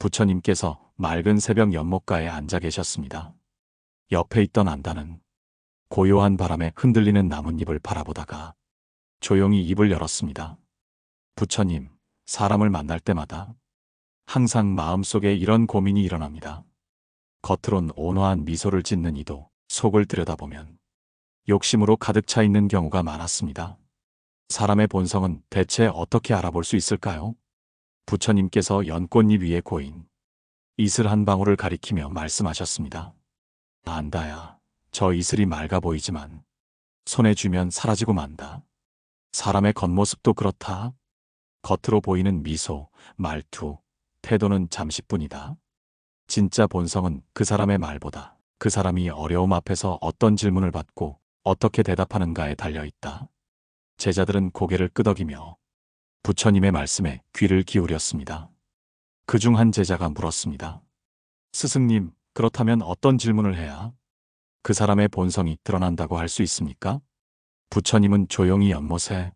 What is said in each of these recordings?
부처님께서 맑은 새벽 연못가에 앉아 계셨습니다. 옆에 있던 안다는 고요한 바람에 흔들리는 나뭇잎을 바라보다가 조용히 입을 열었습니다. 부처님, 사람을 만날 때마다 항상 마음속에 이런 고민이 일어납니다. 겉으론 온화한 미소를 짓는 이도 속을 들여다보면 욕심으로 가득 차 있는 경우가 많았습니다. 사람의 본성은 대체 어떻게 알아볼 수 있을까요? 부처님께서 연꽃잎 위에 고인 이슬 한 방울을 가리키며 말씀하셨습니다. 안다야, 저 이슬이 맑아 보이지만 손에 쥐면 사라지고 만다. 사람의 겉모습도 그렇다. 겉으로 보이는 미소, 말투, 태도는 잠시뿐이다. 진짜 본성은 그 사람의 말보다 그 사람이 어려움 앞에서 어떤 질문을 받고 어떻게 대답하는가에 달려 있다. 제자들은 고개를 끄덕이며 부처님의 말씀에 귀를 기울였습니다. 그 중 한 제자가 물었습니다. 스승님, 그렇다면 어떤 질문을 해야 그 사람의 본성이 드러난다고 할 수 있습니까? 부처님은 조용히 연못에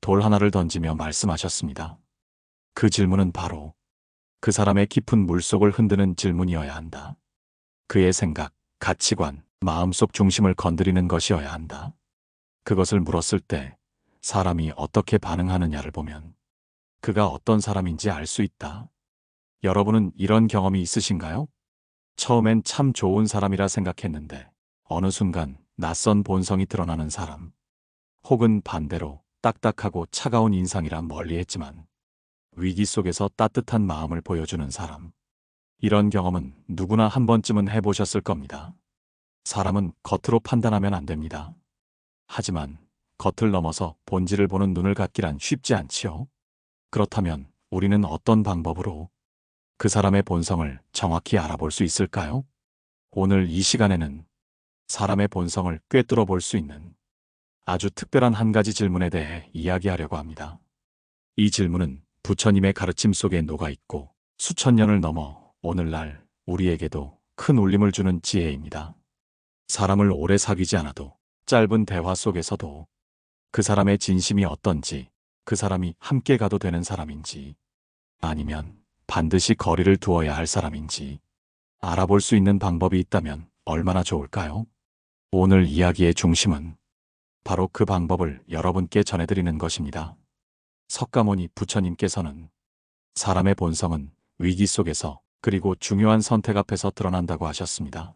돌 하나를 던지며 말씀하셨습니다. 그 질문은 바로 그 사람의 깊은 물속을 흔드는 질문이어야 한다. 그의 생각, 가치관, 마음속 중심을 건드리는 것이어야 한다. 그것을 물었을 때 사람이 어떻게 반응하느냐를 보면 그가 어떤 사람인지 알 수 있다. 여러분은 이런 경험이 있으신가요? 처음엔 참 좋은 사람이라 생각했는데 어느 순간 낯선 본성이 드러나는 사람. 혹은 반대로 딱딱하고 차가운 인상이라 멀리했지만 위기 속에서 따뜻한 마음을 보여주는 사람. 이런 경험은 누구나 한 번쯤은 해보셨을 겁니다. 사람은 겉으로 판단하면 안 됩니다. 하지만 겉을 넘어서 본질을 보는 눈을 갖기란 쉽지 않지요. 그렇다면 우리는 어떤 방법으로 그 사람의 본성을 정확히 알아볼 수 있을까요? 오늘 이 시간에는 사람의 본성을 꿰뚫어 볼 수 있는 아주 특별한 한 가지 질문에 대해 이야기하려고 합니다. 이 질문은 부처님의 가르침 속에 녹아 있고 수천 년을 넘어 오늘날 우리에게도 큰 울림을 주는 지혜입니다. 사람을 오래 사귀지 않아도 짧은 대화 속에서도 그 사람의 진심이 어떤지, 그 사람이 함께 가도 되는 사람인지, 아니면 반드시 거리를 두어야 할 사람인지 알아볼 수 있는 방법이 있다면 얼마나 좋을까요? 오늘 이야기의 중심은 바로 그 방법을 여러분께 전해드리는 것입니다. 석가모니 부처님께서는 사람의 본성은 위기 속에서 그리고 중요한 선택 앞에서 드러난다고 하셨습니다.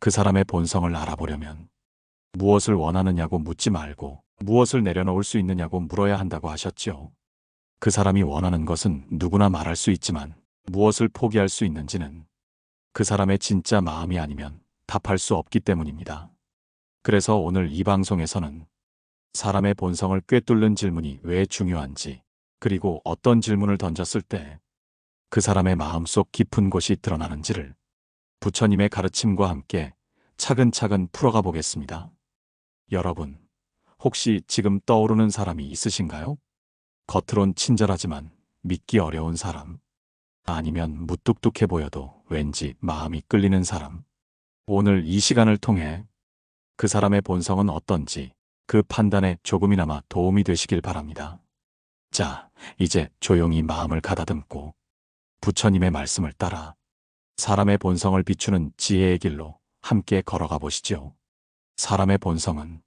그 사람의 본성을 알아보려면 무엇을 원하느냐고 묻지 말고 무엇을 내려놓을 수 있느냐고 물어야 한다고 하셨지요. 그 사람이 원하는 것은 누구나 말할 수 있지만 무엇을 포기할 수 있는지는 그 사람의 진짜 마음이 아니면 답할 수 없기 때문입니다. 그래서 오늘 이 방송에서는 사람의 본성을 꿰뚫는 질문이 왜 중요한지, 그리고 어떤 질문을 던졌을 때 그 사람의 마음속 깊은 곳이 드러나는지를 부처님의 가르침과 함께 차근차근 풀어가 보겠습니다. 여러분, 혹시 지금 떠오르는 사람이 있으신가요? 겉으론 친절하지만 믿기 어려운 사람. 아니면 무뚝뚝해 보여도 왠지 마음이 끌리는 사람. 오늘 이 시간을 통해 그 사람의 본성은 어떤지 그 판단에 조금이나마 도움이 되시길 바랍니다. 자, 이제 조용히 마음을 가다듬고 부처님의 말씀을 따라 사람의 본성을 비추는 지혜의 길로 함께 걸어가 보시죠. 사람의 본성은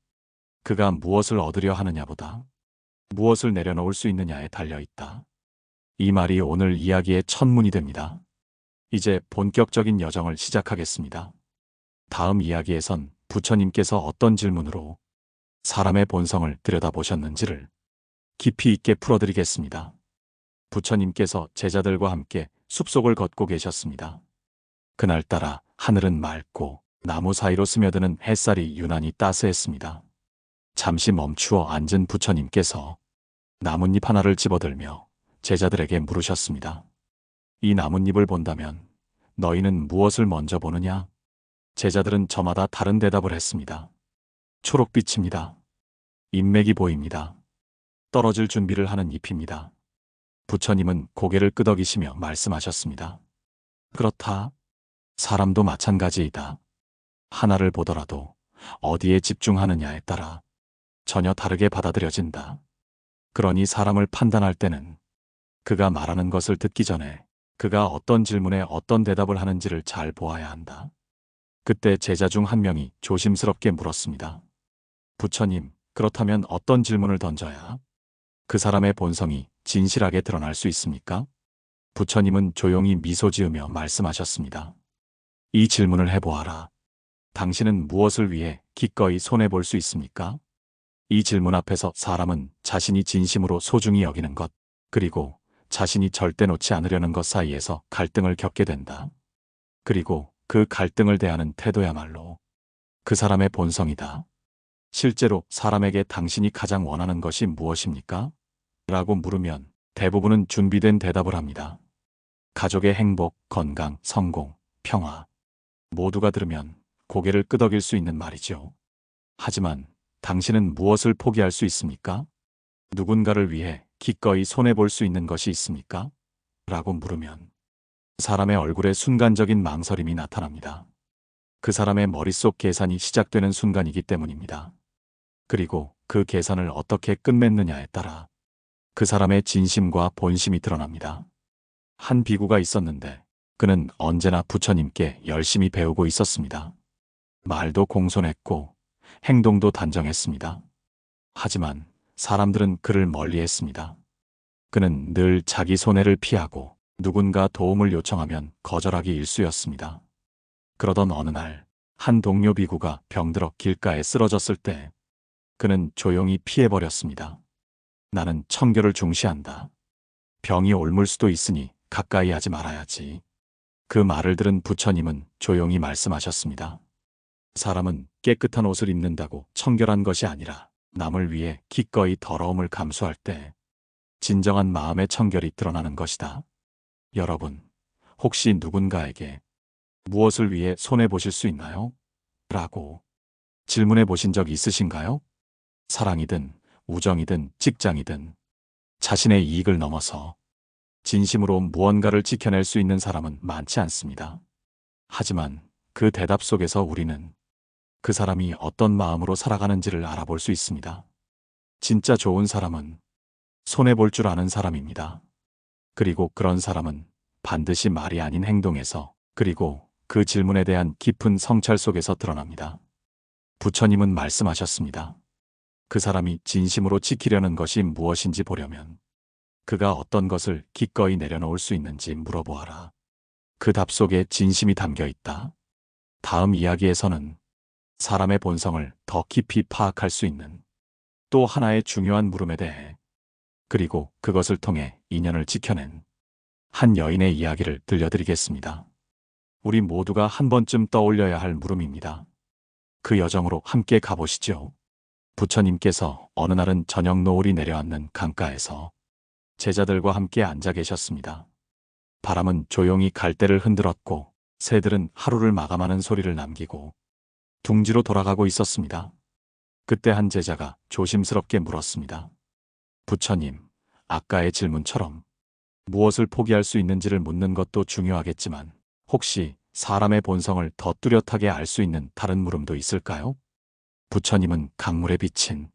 그가 무엇을 얻으려 하느냐보다 무엇을 내려놓을 수 있느냐에 달려 있다. 이 말이 오늘 이야기의 첫문이 됩니다. 이제 본격적인 여정을 시작하겠습니다. 다음 이야기에선 부처님께서 어떤 질문으로 사람의 본성을 들여다보셨는지를 깊이 있게 풀어드리겠습니다. 부처님께서 제자들과 함께 숲속을 걷고 계셨습니다. 그날따라 하늘은 맑고 나무 사이로 스며드는 햇살이 유난히 따스했습니다. 잠시 멈추어 앉은 부처님께서 나뭇잎 하나를 집어들며 제자들에게 물으셨습니다. 이 나뭇잎을 본다면 너희는 무엇을 먼저 보느냐? 제자들은 저마다 다른 대답을 했습니다. 초록빛입니다. 인맥이 보입니다. 떨어질 준비를 하는 잎입니다. 부처님은 고개를 끄덕이시며 말씀하셨습니다. 그렇다. 사람도 마찬가지이다. 하나를 보더라도 어디에 집중하느냐에 따라 전혀 다르게 받아들여진다. 그러니 사람을 판단할 때는 그가 말하는 것을 듣기 전에 그가 어떤 질문에 어떤 대답을 하는지를 잘 보아야 한다. 그때 제자 중 한 명이 조심스럽게 물었습니다. 부처님, 그렇다면 어떤 질문을 던져야 그 사람의 본성이 진실하게 드러날 수 있습니까? 부처님은 조용히 미소 지으며 말씀하셨습니다. 이 질문을 해보아라. 당신은 무엇을 위해 기꺼이 손해볼 수 있습니까? 이 질문 앞에서 사람은 자신이 진심으로 소중히 여기는 것, 그리고 자신이 절대 놓지 않으려는 것 사이에서 갈등을 겪게 된다. 그리고 그 갈등을 대하는 태도야말로 그 사람의 본성이다. 실제로 사람에게 당신이 가장 원하는 것이 무엇입니까? 라고 물으면 대부분은 준비된 대답을 합니다. 가족의 행복, 건강, 성공, 평화. 모두가 들으면 고개를 끄덕일 수 있는 말이죠. 하지만 당신은 무엇을 포기할 수 있습니까? 누군가를 위해 기꺼이 손해볼 수 있는 것이 있습니까? 라고 물으면 사람의 얼굴에 순간적인 망설임이 나타납니다. 그 사람의 머릿속 계산이 시작되는 순간이기 때문입니다. 그리고 그 계산을 어떻게 끝맺느냐에 따라 그 사람의 진심과 본심이 드러납니다. 한 비구가 있었는데 그는 언제나 부처님께 열심히 배우고 있었습니다. 말도 공손했고 행동도 단정했습니다. 하지만 사람들은 그를 멀리 했습니다. 그는 늘 자기 손해를 피하고 누군가 도움을 요청하면 거절하기 일쑤였습니다. 그러던 어느 날, 한 동료 비구가 병들어 길가에 쓰러졌을 때 그는 조용히 피해버렸습니다. 나는 청결을 중시한다. 병이 옮을 수도 있으니 가까이 하지 말아야지. 그 말을 들은 부처님은 조용히 말씀하셨습니다. 사람은 깨끗한 옷을 입는다고 청결한 것이 아니라 남을 위해 기꺼이 더러움을 감수할 때 진정한 마음의 청결이 드러나는 것이다. 여러분, 혹시 누군가에게 무엇을 위해 손해보실 수 있나요? 라고 질문해 보신 적 있으신가요? 사랑이든 우정이든 직장이든 자신의 이익을 넘어서 진심으로 무언가를 지켜낼 수 있는 사람은 많지 않습니다. 하지만 그 대답 속에서 우리는 그 사람이 어떤 마음으로 살아가는지를 알아볼 수 있습니다. 진짜 좋은 사람은 손해볼 줄 아는 사람입니다. 그리고 그런 사람은 반드시 말이 아닌 행동에서 그리고 그 질문에 대한 깊은 성찰 속에서 드러납니다. 부처님은 말씀하셨습니다. 그 사람이 진심으로 지키려는 것이 무엇인지 보려면 그가 어떤 것을 기꺼이 내려놓을 수 있는지 물어보아라. 그 답 속에 진심이 담겨 있다. 다음 이야기에서는 사람의 본성을 더 깊이 파악할 수 있는 또 하나의 중요한 물음에 대해 그리고 그것을 통해 인연을 지켜낸 한 여인의 이야기를 들려드리겠습니다. 우리 모두가 한 번쯤 떠올려야 할 물음입니다. 그 여정으로 함께 가보시죠. 부처님께서 어느 날은 저녁 노을이 내려앉는 강가에서 제자들과 함께 앉아 계셨습니다. 바람은 조용히 갈대를 흔들었고 새들은 하루를 마감하는 소리를 남기고 둥지로 돌아가고 있었습니다. 그때 한 제자가 조심스럽게 물었습니다. 부처님, 아까의 질문처럼 무엇을 포기할 수 있는지를 묻는 것도 중요하겠지만 혹시 사람의 본성을 더 뚜렷하게 알 수 있는 다른 물음도 있을까요? 부처님은 강물에 비친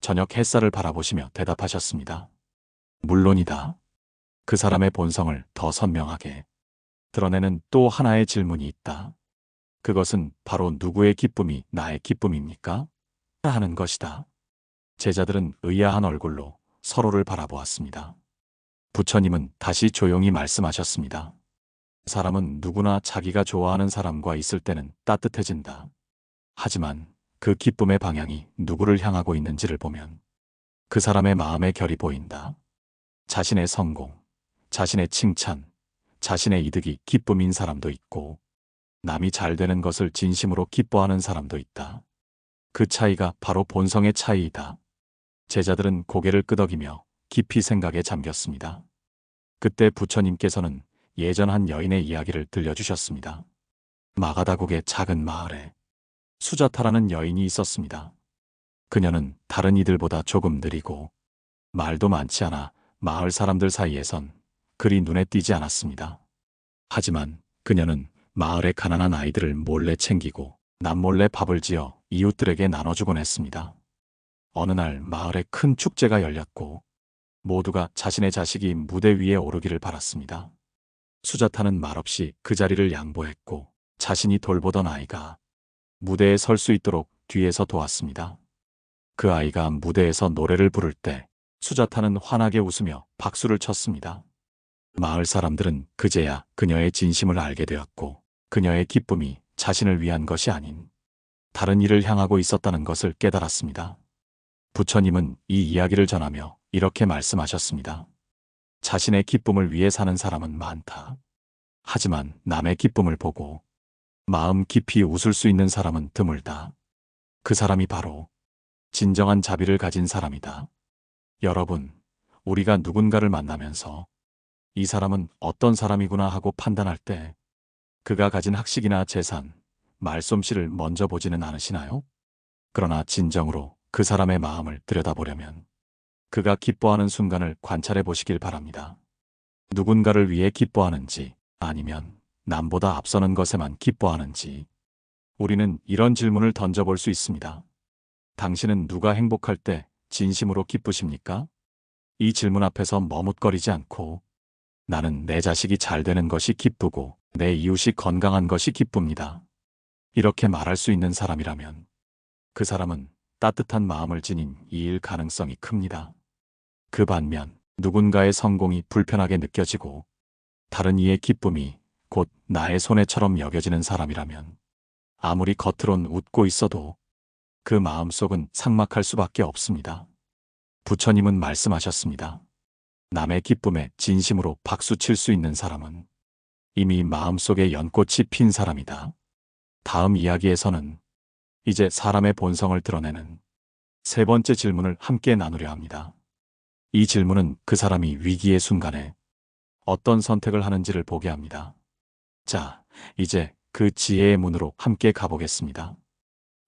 저녁 햇살을 바라보시며 대답하셨습니다. 물론이다. 그 사람의 본성을 더 선명하게 드러내는 또 하나의 질문이 있다. 그것은 바로 누구의 기쁨이 나의 기쁨입니까? 하는 것이다. 제자들은 의아한 얼굴로 서로를 바라보았습니다. 부처님은 다시 조용히 말씀하셨습니다. 사람은 누구나 자기가 좋아하는 사람과 있을 때는 따뜻해진다. 하지만 그 기쁨의 방향이 누구를 향하고 있는지를 보면 그 사람의 마음의 결이 보인다. 자신의 성공, 자신의 칭찬, 자신의 이득이 기쁨인 사람도 있고 남이 잘 되는 것을 진심으로 기뻐하는 사람도 있다. 그 차이가 바로 본성의 차이이다. 제자들은 고개를 끄덕이며 깊이 생각에 잠겼습니다. 그때 부처님께서는 예전 한 여인의 이야기를 들려주셨습니다. 마가다국의 작은 마을에 수자타라는 여인이 있었습니다. 그녀는 다른 이들보다 조금 느리고 말도 많지 않아 마을 사람들 사이에선 그리 눈에 띄지 않았습니다. 하지만 그녀는 마을의 가난한 아이들을 몰래 챙기고 남몰래 밥을 지어 이웃들에게 나눠주곤 했습니다. 어느 날 마을에 큰 축제가 열렸고 모두가 자신의 자식이 무대 위에 오르기를 바랐습니다. 수자타는 말없이 그 자리를 양보했고 자신이 돌보던 아이가 무대에 설 수 있도록 뒤에서 도왔습니다. 그 아이가 무대에서 노래를 부를 때 수자타는 환하게 웃으며 박수를 쳤습니다. 마을 사람들은 그제야 그녀의 진심을 알게 되었고 그녀의 기쁨이 자신을 위한 것이 아닌 다른 일을 향하고 있었다는 것을 깨달았습니다. 부처님은 이 이야기를 전하며 이렇게 말씀하셨습니다. 자신의 기쁨을 위해 사는 사람은 많다. 하지만 남의 기쁨을 보고 마음 깊이 웃을 수 있는 사람은 드물다. 그 사람이 바로 진정한 자비를 가진 사람이다. 여러분, 우리가 누군가를 만나면서 이 사람은 어떤 사람이구나 하고 판단할 때 그가 가진 학식이나 재산, 말솜씨를 먼저 보지는 않으시나요? 그러나 진정으로 그 사람의 마음을 들여다보려면 그가 기뻐하는 순간을 관찰해 보시길 바랍니다. 누군가를 위해 기뻐하는지 아니면 남보다 앞서는 것에만 기뻐하는지 우리는 이런 질문을 던져볼 수 있습니다. 당신은 누가 행복할 때 진심으로 기쁘십니까? 이 질문 앞에서 머뭇거리지 않고 나는 내 자식이 잘 되는 것이 기쁘고 내 이웃이 건강한 것이 기쁩니다. 이렇게 말할 수 있는 사람이라면 그 사람은 따뜻한 마음을 지닌 이일 가능성이 큽니다. 그 반면 누군가의 성공이 불편하게 느껴지고 다른 이의 기쁨이 곧 나의 손해처럼 여겨지는 사람이라면 아무리 겉으론 웃고 있어도 그 마음속은 삭막할 수밖에 없습니다. 부처님은 말씀하셨습니다. 남의 기쁨에 진심으로 박수 칠 수 있는 사람은 이미 마음속에 연꽃이 핀 사람이다. 다음 이야기에서는 이제 사람의 본성을 드러내는 세 번째 질문을 함께 나누려 합니다. 이 질문은 그 사람이 위기의 순간에 어떤 선택을 하는지를 보게 합니다. 자, 이제 그 지혜의 문으로 함께 가보겠습니다.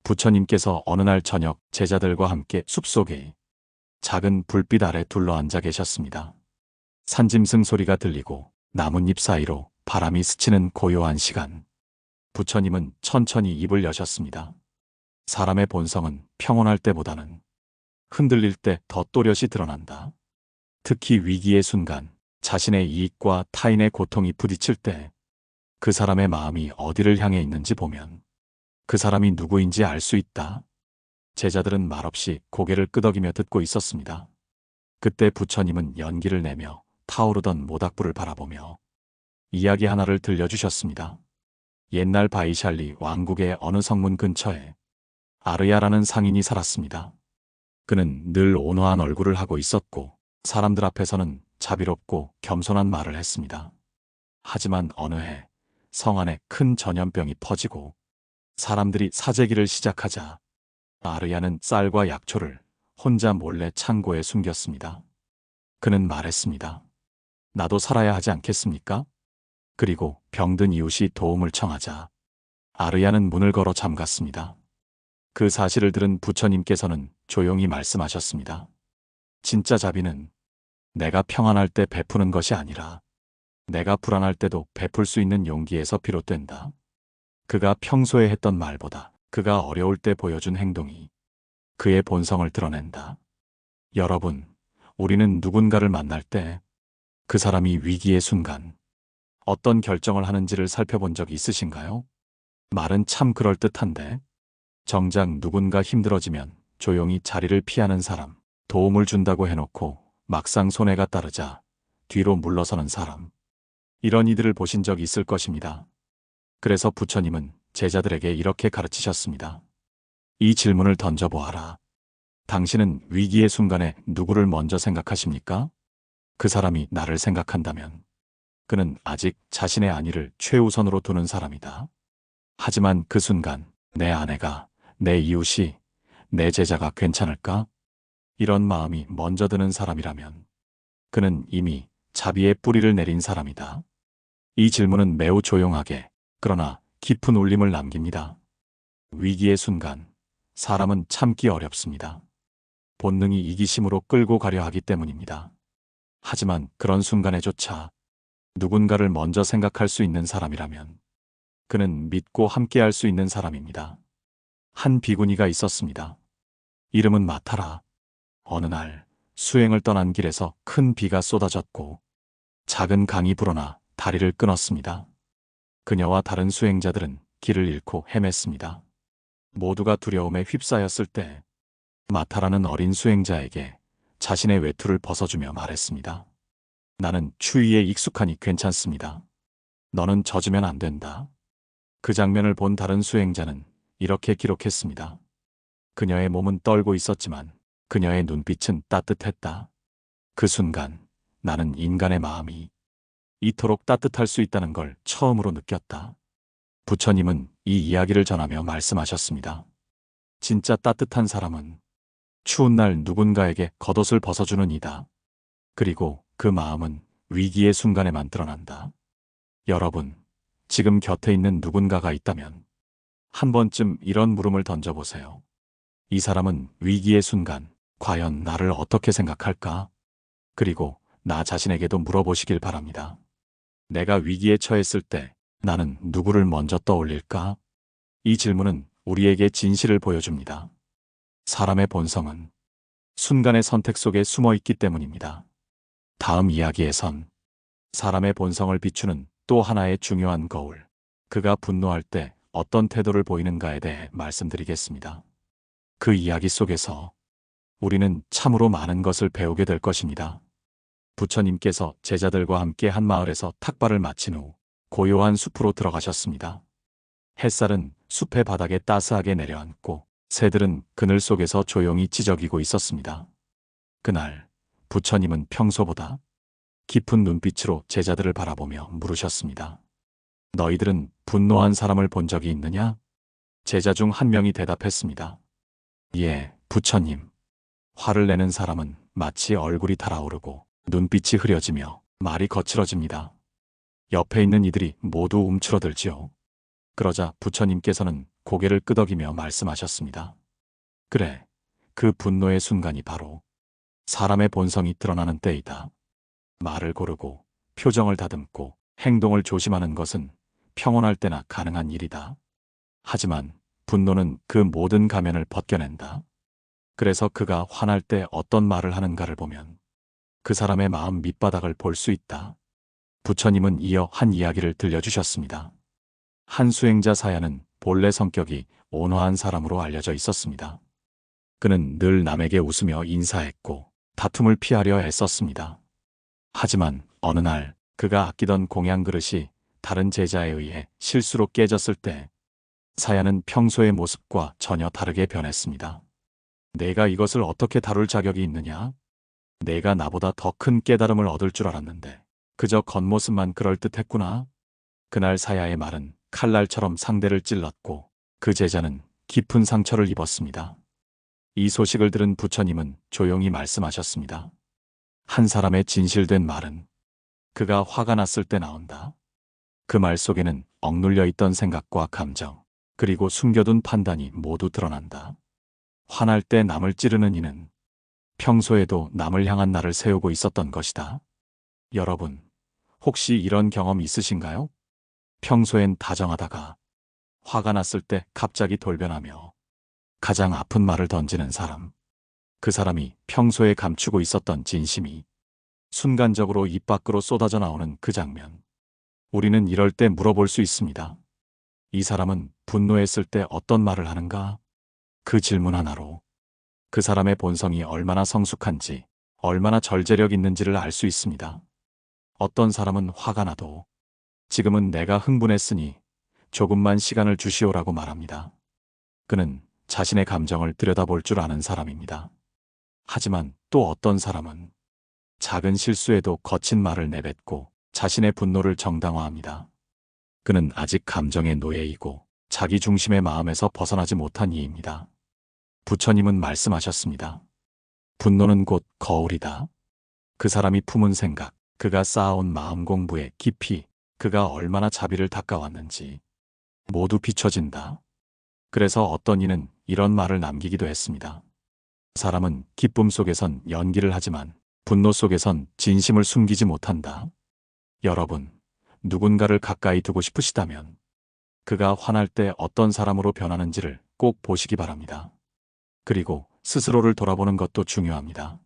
부처님께서 어느 날 저녁 제자들과 함께 숲속에 작은 불빛 아래 둘러앉아 계셨습니다. 산짐승 소리가 들리고 나뭇잎 사이로 바람이 스치는 고요한 시간. 부처님은 천천히 입을 여셨습니다. 사람의 본성은 평온할 때보다는 흔들릴 때 더 또렷이 드러난다. 특히 위기의 순간, 자신의 이익과 타인의 고통이 부딪힐 때 그 사람의 마음이 어디를 향해 있는지 보면 그 사람이 누구인지 알 수 있다. 제자들은 말없이 고개를 끄덕이며 듣고 있었습니다. 그때 부처님은 연기를 내며 타오르던 모닥불을 바라보며 이야기 하나를 들려주셨습니다. 옛날 바이샬리 왕국의 어느 성문 근처에 아르야라는 상인이 살았습니다. 그는 늘 온화한 얼굴을 하고 있었고 사람들 앞에서는 자비롭고 겸손한 말을 했습니다. 하지만 어느 해 성 안에 큰 전염병이 퍼지고 사람들이 사재기를 시작하자 아르야는 쌀과 약초를 혼자 몰래 창고에 숨겼습니다. 그는 말했습니다. 나도 살아야 하지 않겠습니까? 그리고 병든 이웃이 도움을 청하자 아르야는 문을 걸어 잠갔습니다. 그 사실을 들은 부처님께서는 조용히 말씀하셨습니다. 진짜 자비는 내가 평안할 때 베푸는 것이 아니라 내가 불안할 때도 베풀 수 있는 용기에서 비롯된다. 그가 평소에 했던 말보다 그가 어려울 때 보여준 행동이 그의 본성을 드러낸다. 여러분, 우리는 누군가를 만날 때 그 사람이 위기의 순간 어떤 결정을 하는지를 살펴본 적 있으신가요? 말은 참 그럴듯한데 정작 누군가 힘들어지면 조용히 자리를 피하는 사람, 도움을 준다고 해놓고 막상 손해가 따르자 뒤로 물러서는 사람. 이런 이들을 보신 적 있을 것입니다. 그래서 부처님은 제자들에게 이렇게 가르치셨습니다. 이 질문을 던져보아라. 당신은 위기의 순간에 누구를 먼저 생각하십니까? 그 사람이 나를 생각한다면 그는 아직 자신의 안위를 최우선으로 두는 사람이다. 하지만 그 순간 내 아내가, 내 이웃이, 내 제자가 괜찮을까? 이런 마음이 먼저 드는 사람이라면 그는 이미 자비의 뿌리를 내린 사람이다. 이 질문은 매우 조용하게 그러나 깊은 울림을 남깁니다. 위기의 순간 사람은 참기 어렵습니다. 본능이 이기심으로 끌고 가려 하기 때문입니다. 하지만 그런 순간에조차 누군가를 먼저 생각할 수 있는 사람이라면 그는 믿고 함께할 수 있는 사람입니다. 한 비구니가 있었습니다. 이름은 마타라. 어느 날 수행을 떠난 길에서 큰 비가 쏟아졌고 작은 강이 불어나 다리를 끊었습니다. 그녀와 다른 수행자들은 길을 잃고 헤맸습니다. 모두가 두려움에 휩싸였을 때 마타라는 어린 수행자에게 자신의 외투를 벗어주며 말했습니다. 나는 추위에 익숙하니 괜찮습니다. 너는 젖으면 안 된다. 그 장면을 본 다른 수행자는 이렇게 기록했습니다. 그녀의 몸은 떨고 있었지만 그녀의 눈빛은 따뜻했다. 그 순간 나는 인간의 마음이 이토록 따뜻할 수 있다는 걸 처음으로 느꼈다. 부처님은 이 이야기를 전하며 말씀하셨습니다. 진짜 따뜻한 사람은 추운 날 누군가에게 겉옷을 벗어주는 이다. 그리고 그 마음은 위기의 순간에만 드러난다. 여러분, 지금 곁에 있는 누군가가 있다면 한 번쯤 이런 물음을 던져보세요. 이 사람은 위기의 순간, 과연 나를 어떻게 생각할까? 그리고 나 자신에게도 물어보시길 바랍니다. 내가 위기에 처했을 때 나는 누구를 먼저 떠올릴까? 이 질문은 우리에게 진실을 보여줍니다. 사람의 본성은 순간의 선택 속에 숨어 있기 때문입니다. 다음 이야기에선 사람의 본성을 비추는 또 하나의 중요한 거울, 그가 분노할 때 어떤 태도를 보이는가에 대해 말씀드리겠습니다. 그 이야기 속에서 우리는 참으로 많은 것을 배우게 될 것입니다. 부처님께서 제자들과 함께 한 마을에서 탁발을 마친 후 고요한 숲으로 들어가셨습니다. 햇살은 숲의 바닥에 따스하게 내려앉고 새들은 그늘 속에서 조용히 지저귀고 있었습니다. 그날 부처님은 평소보다 깊은 눈빛으로 제자들을 바라보며 물으셨습니다. 너희들은 분노한 사람을 본 적이 있느냐? 제자 중 한 명이 대답했습니다. 예, 부처님. 화를 내는 사람은 마치 얼굴이 달아오르고 눈빛이 흐려지며 말이 거칠어집니다. 옆에 있는 이들이 모두 움츠러들지요. 그러자 부처님께서는 고개를 끄덕이며 말씀하셨습니다. 그래, 그 분노의 순간이 바로 사람의 본성이 드러나는 때이다. 말을 고르고 표정을 다듬고 행동을 조심하는 것은 평온할 때나 가능한 일이다. 하지만 분노는 그 모든 가면을 벗겨낸다. 그래서 그가 화날 때 어떤 말을 하는가를 보면 그 사람의 마음 밑바닥을 볼 수 있다. 부처님은 이어 한 이야기를 들려주셨습니다. 한 수행자 사야는 본래 성격이 온화한 사람으로 알려져 있었습니다. 그는 늘 남에게 웃으며 인사했고 다툼을 피하려 애썼습니다. 하지만 어느 날 그가 아끼던 공양 그릇이 다른 제자에 의해 실수로 깨졌을 때 사야는 평소의 모습과 전혀 다르게 변했습니다. 내가 이것을 어떻게 다룰 자격이 있느냐? 내가 나보다 더 큰 깨달음을 얻을 줄 알았는데 그저 겉모습만 그럴듯했구나. 그날 사야의 말은 칼날처럼 상대를 찔렀고 그 제자는 깊은 상처를 입었습니다. 이 소식을 들은 부처님은 조용히 말씀하셨습니다. 한 사람의 진실된 말은 그가 화가 났을 때 나온다. 그 말 속에는 억눌려 있던 생각과 감정, 그리고 숨겨둔 판단이 모두 드러난다. 화날 때 남을 찌르는 이는 평소에도 남을 향한 나를 세우고 있었던 것이다. 여러분, 혹시 이런 경험 있으신가요? 평소엔 다정하다가 화가 났을 때 갑자기 돌변하며 가장 아픈 말을 던지는 사람. 그 사람이 평소에 감추고 있었던 진심이 순간적으로 입 밖으로 쏟아져 나오는 그 장면. 우리는 이럴 때 물어볼 수 있습니다. 이 사람은 분노했을 때 어떤 말을 하는가? 그 질문 하나로 그 사람의 본성이 얼마나 성숙한지, 얼마나 절제력 있는지를 알 수 있습니다. 어떤 사람은 화가 나도 지금은 내가 흥분했으니 조금만 시간을 주시오라고 말합니다. 그는 자신의 감정을 들여다볼 줄 아는 사람입니다. 하지만 또 어떤 사람은 작은 실수에도 거친 말을 내뱉고 자신의 분노를 정당화합니다. 그는 아직 감정의 노예이고 자기 중심의 마음에서 벗어나지 못한 이입니다. 부처님은 말씀하셨습니다. 분노는 곧 거울이다. 그 사람이 품은 생각, 그가 쌓아온 마음 공부에 깊이 그가 얼마나 자비를 닦아왔는지 모두 비춰진다. 그래서 어떤 이는 이런 말을 남기기도 했습니다. 사람은 기쁨 속에선 연기를 하지만 분노 속에선 진심을 숨기지 못한다. 여러분, 누군가를 가까이 두고 싶으시다면 그가 화날 때 어떤 사람으로 변하는지를 꼭 보시기 바랍니다. 그리고 스스로를 돌아보는 것도 중요합니다.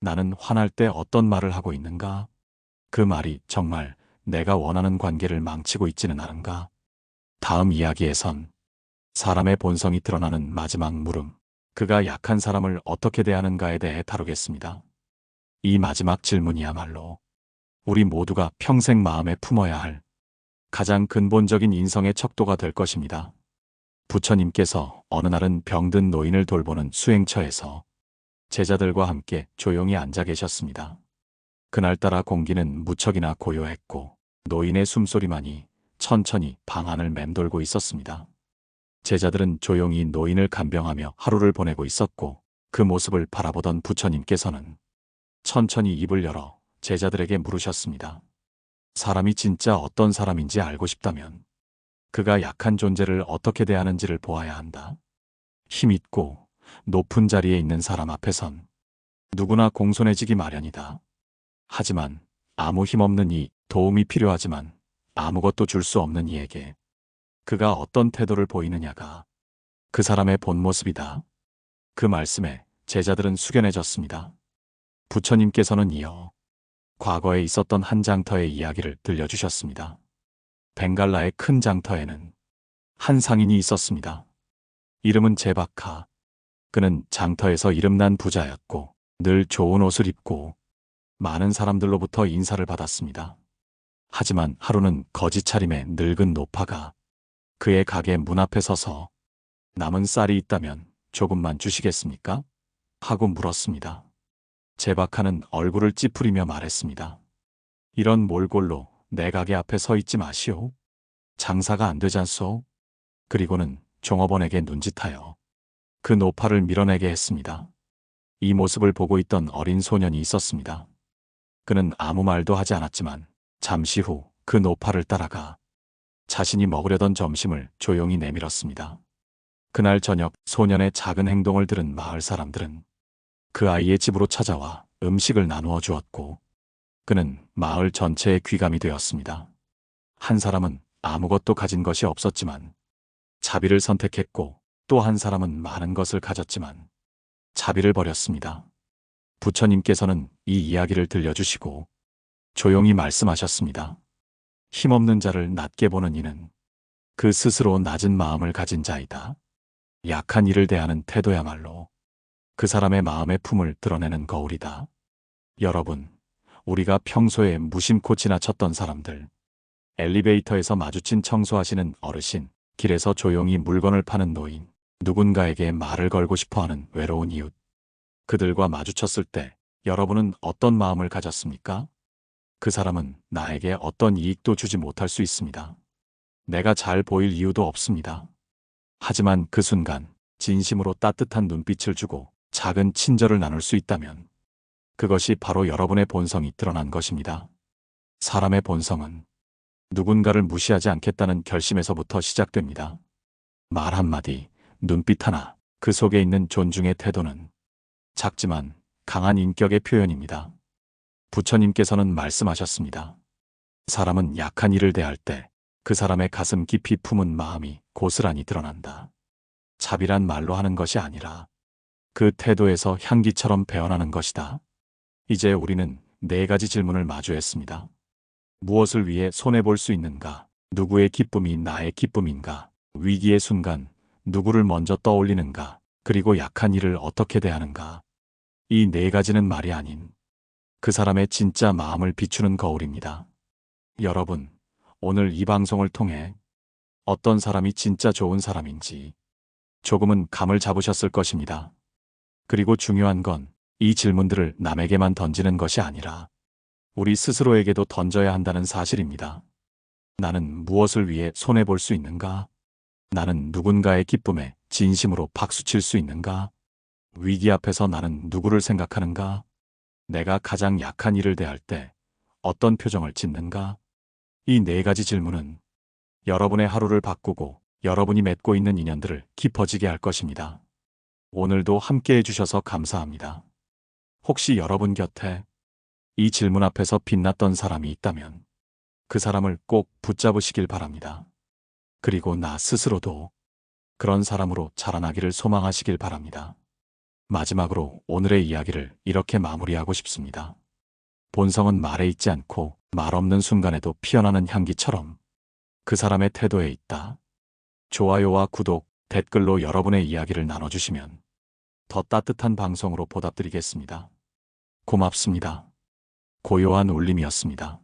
나는 화날 때 어떤 말을 하고 있는가? 그 말이 정말 내가 원하는 관계를 망치고 있지는 않은가? 다음 이야기에선 사람의 본성이 드러나는 마지막 물음, 그가 약한 사람을 어떻게 대하는가에 대해 다루겠습니다. 이 마지막 질문이야말로 우리 모두가 평생 마음에 품어야 할 가장 근본적인 인성의 척도가 될 것입니다. 부처님께서 어느 날은 병든 노인을 돌보는 수행처에서 제자들과 함께 조용히 앉아 계셨습니다. 그날따라 공기는 무척이나 고요했고 노인의 숨소리만이 천천히 방 안을 맴돌고 있었습니다. 제자들은 조용히 노인을 간병하며 하루를 보내고 있었고 그 모습을 바라보던 부처님께서는 천천히 입을 열어 제자들에게 물으셨습니다. 사람이 진짜 어떤 사람인지 알고 싶다면 그가 약한 존재를 어떻게 대하는지를 보아야 한다. 힘있고 높은 자리에 있는 사람 앞에선 누구나 공손해지기 마련이다. 하지만 아무 힘없는 이 도움이 필요하지만 아무것도 줄 수 없는 이에게 그가 어떤 태도를 보이느냐가 그 사람의 본 모습이다. 그 말씀에 제자들은 숙연해졌습니다. 부처님께서는 이어 과거에 있었던 한 장터의 이야기를 들려주셨습니다. 벵갈라의 큰 장터에는 한 상인이 있었습니다. 이름은 제바카. 그는 장터에서 이름난 부자였고 늘 좋은 옷을 입고 많은 사람들로부터 인사를 받았습니다. 하지만 하루는 거짓 차림의 늙은 노파가 그의 가게 문 앞에 서서 남은 쌀이 있다면 조금만 주시겠습니까? 하고 물었습니다. 제바카는 얼굴을 찌푸리며 말했습니다. 이런 몰골로 내 가게 앞에 서 있지 마시오. 장사가 안 되잖소. 그리고는 종업원에게 눈짓하여 그 노파를 밀어내게 했습니다. 이 모습을 보고 있던 어린 소년이 있었습니다. 그는 아무 말도 하지 않았지만 잠시 후 그 노파를 따라가 자신이 먹으려던 점심을 조용히 내밀었습니다. 그날 저녁 소년의 작은 행동을 들은 마을 사람들은 그 아이의 집으로 찾아와 음식을 나누어 주었고 그는 마을 전체의 귀감이 되었습니다. 한 사람은 아무것도 가진 것이 없었지만 자비를 선택했고 또 한 사람은 많은 것을 가졌지만 자비를 버렸습니다. 부처님께서는 이 이야기를 들려주시고 조용히 말씀하셨습니다. 힘없는 자를 낮게 보는 이는 그 스스로 낮은 마음을 가진 자이다. 약한 이를 대하는 태도야말로 그 사람의 마음의 품을 드러내는 거울이다. 여러분, 우리가 평소에 무심코 지나쳤던 사람들, 엘리베이터에서 마주친 청소하시는 어르신, 길에서 조용히 물건을 파는 노인, 누군가에게 말을 걸고 싶어 하는 외로운 이웃. 그들과 마주쳤을 때 여러분은 어떤 마음을 가졌습니까? 그 사람은 나에게 어떤 이익도 주지 못할 수 있습니다. 내가 잘 보일 이유도 없습니다. 하지만 그 순간 진심으로 따뜻한 눈빛을 주고 작은 친절을 나눌 수 있다면 그것이 바로 여러분의 본성이 드러난 것입니다. 사람의 본성은 누군가를 무시하지 않겠다는 결심에서부터 시작됩니다. 말 한마디, 눈빛 하나, 그 속에 있는 존중의 태도는 작지만 강한 인격의 표현입니다. 부처님께서는 말씀하셨습니다. 사람은 약한 일을 대할 때 그 사람의 가슴 깊이 품은 마음이 고스란히 드러난다. 자비란 말로 하는 것이 아니라 그 태도에서 향기처럼 배어나는 것이다. 이제 우리는 네 가지 질문을 마주했습니다. 무엇을 위해 손해볼 수 있는가? 누구의 기쁨이 나의 기쁨인가? 위기의 순간 누구를 먼저 떠올리는가? 그리고 약한 일을 어떻게 대하는가? 이 네 가지는 말이 아닌 그 사람의 진짜 마음을 비추는 거울입니다. 여러분, 오늘 이 방송을 통해 어떤 사람이 진짜 좋은 사람인지 조금은 감을 잡으셨을 것입니다. 그리고 중요한 건 이 질문들을 남에게만 던지는 것이 아니라 우리 스스로에게도 던져야 한다는 사실입니다. 나는 무엇을 위해 손해볼 수 있는가? 나는 누군가의 기쁨에 진심으로 박수칠 수 있는가? 위기 앞에서 나는 누구를 생각하는가? 내가 가장 약한 일을 대할 때 어떤 표정을 짓는가? 이 네 가지 질문은 여러분의 하루를 바꾸고 여러분이 맺고 있는 인연들을 깊어지게 할 것입니다. 오늘도 함께 해주셔서 감사합니다. 혹시 여러분 곁에 이 질문 앞에서 빛났던 사람이 있다면 그 사람을 꼭 붙잡으시길 바랍니다. 그리고 나 스스로도 그런 사람으로 자라나기를 소망하시길 바랍니다. 마지막으로 오늘의 이야기를 이렇게 마무리하고 싶습니다. 본성은 말에 있지 않고 말 없는 순간에도 피어나는 향기처럼 그 사람의 태도에 있다. 좋아요와 구독, 댓글로 여러분의 이야기를 나눠주시면 더 따뜻한 방송으로 보답드리겠습니다. 고맙습니다. 고요한 울림이었습니다.